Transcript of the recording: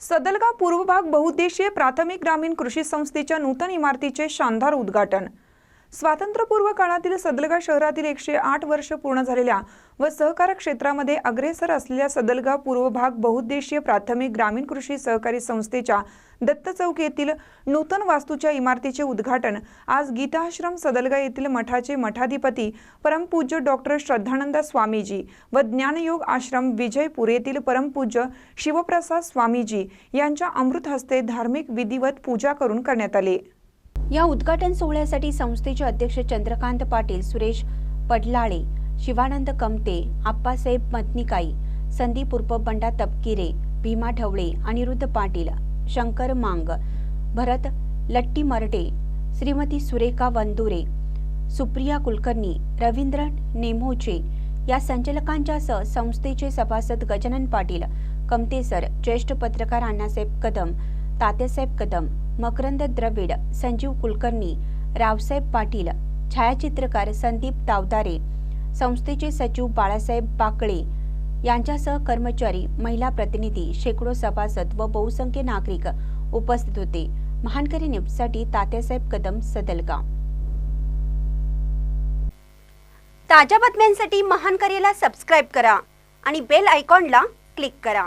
सदलगा पूर्व भाग बहुउद्देशीय प्राथमिक ग्रामीण कृषी संस्थेच्या नूतन इमारतीचे शानदार उद्घाटन. स्वातंत्र्यपूर्व काळातील सदलगा शहरातील एकशे आठ वर्ष पूर्ण झालेल्या व सहकार क्षेत्रामध्ये अग्रेसर असलेल्या सदलगा पूर्व भाग बहुउद्देशीय प्राथमिक ग्रामीण कृषी सहकारी संस्थेच्या दत्त चौक येथील नूतन वास्तूच्या इमारतीचे उद्घाटन आज गीताश्रम सदलगा येथील मठाचे मठाधिपती परमपूज्य डॉक्टर श्रद्धानंद स्वामीजी व ज्ञानयोग आश्रम विजयपूर येथील परमपूज्य शिवप्रसाद स्वामीजी यांच्या अमृत हस्ते धार्मिक विधिवत पूजा करून करण्यात आले. या उद्घाटन सोहळ्यासाठी संस्थेचे अध्यक्ष चंद्रकांत पाटील सुरेश पडलाळे शिवानंद कमते आप्पासाहेब मतनिकाई संदीप उर्फ बंडा तपकिरे भीमा ढवळे अनिरुद्ध पाटील शंकर मांग भरत लट्टी मर्डे श्रीमती सुरेखा वंदुरे सुप्रिया कुलकर्णी रवींद्र नेमोचे या संचालकांच्यासह संस्थेचे सभासद गजानन पाटील कमतेसर ज्येष्ठ पत्रकार अण्णासाहेब कदम तात्यासाहेब कदम मकरंद द्रविड संजीव कुलकर्णी रावसाहेब पाटील छायाचित्रकार संदीप तावदारे संस्थेचे सचिव बाळासाहेब बाकळे यांच्यासह कर्मचारी महिला प्रतिनिधी शेकडो सभासद व बहुसंख्य नागरिक उपस्थित होते. महानकरी न्यूजसाठी तात्यासाहेब कदम सदलगाव. ताज्या बातम्यांसाठी महानकरीला सबस्क्राईब करा आणि बेल आयकॉनला क्लिक करा.